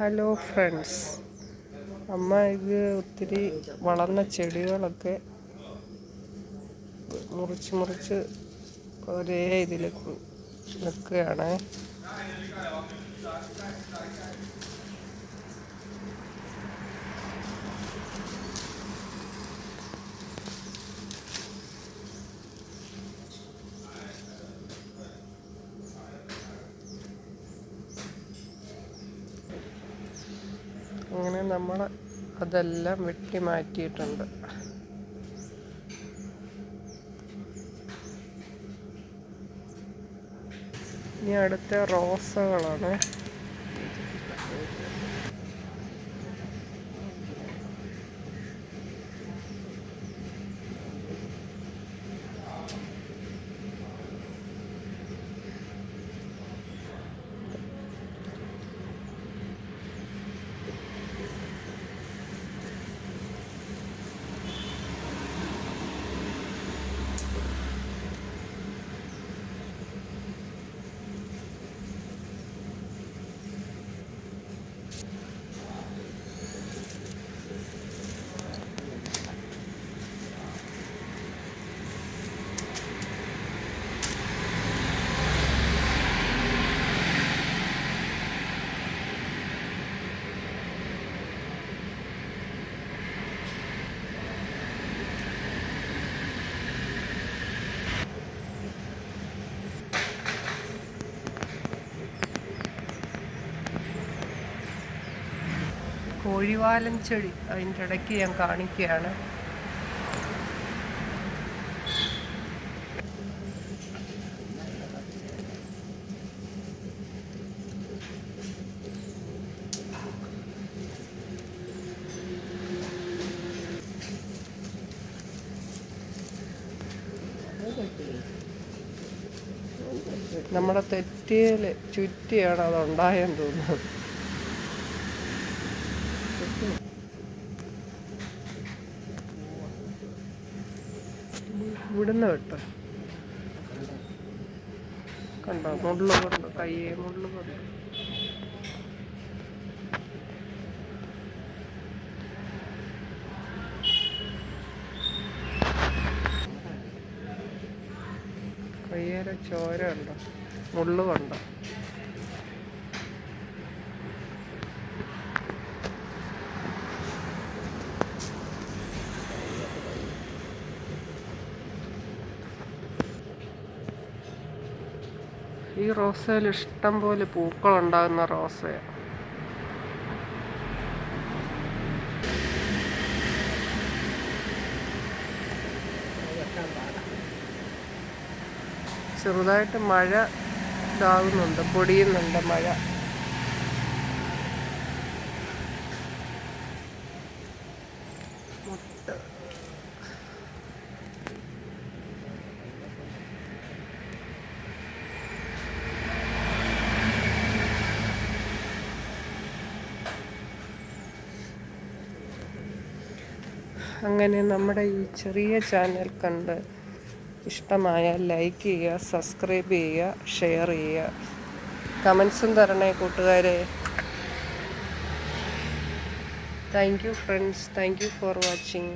Hello friends. അമ്മ ഇത് ഒത്തിരി വളർന്ന ചെടികളൊക്കെ മുറിച്ച് മുറിച്ച് ഒരേ ഇതിൽ നിൽക്കുകയാണ്. അങ്ങനെ നമ്മൾ അതെല്ലാം വെട്ടി മാറ്റിയിട്ടുണ്ട്. ഇനി അടുത്ത റോസകളാണ്. കോഴിവാലൻ ചെടി അതിന്റെ ഇടയ്ക്ക് ഞാൻ കാണിക്കുകയാണ്. നമ്മുടെ തെറ്റിയിൽ ചുറ്റിയാണ് അത് ഉണ്ടായെന്ന് തോന്നുന്നത് ഇവിടുന്ന് കേട്ടോ. കണ്ടോ? മുള്ളു കൊണ്ട്. കയ്യെ മുള്ളു കൊണ്ട്. കയ്യേറെ ചോര ഉണ്ടോ മുള്ളു കൊണ്ടോ. ഈ റോസയിൽ ഇഷ്ടം പോലെ പൂക്കൾ ഉണ്ടാകുന്ന റോസയാണ് ചെറുതായിട്ട് മഴ ഇതാകുന്നുണ്ട് പൊടിയുന്നുണ്ട് മഴ. മുട്ട. അങ്ങനെ നമ്മുടെ ഈ ചെറിയ ചാനൽ കണ്ട് ഇഷ്ടമായാൽ ലൈക്ക് ചെയ്യുക സബ്സ്ക്രൈബ് ചെയ്യുക ഷെയർ ചെയ്യുക. കമൻസും തരണേ കൂട്ടുകാരെ. Thank you friends thank you for watching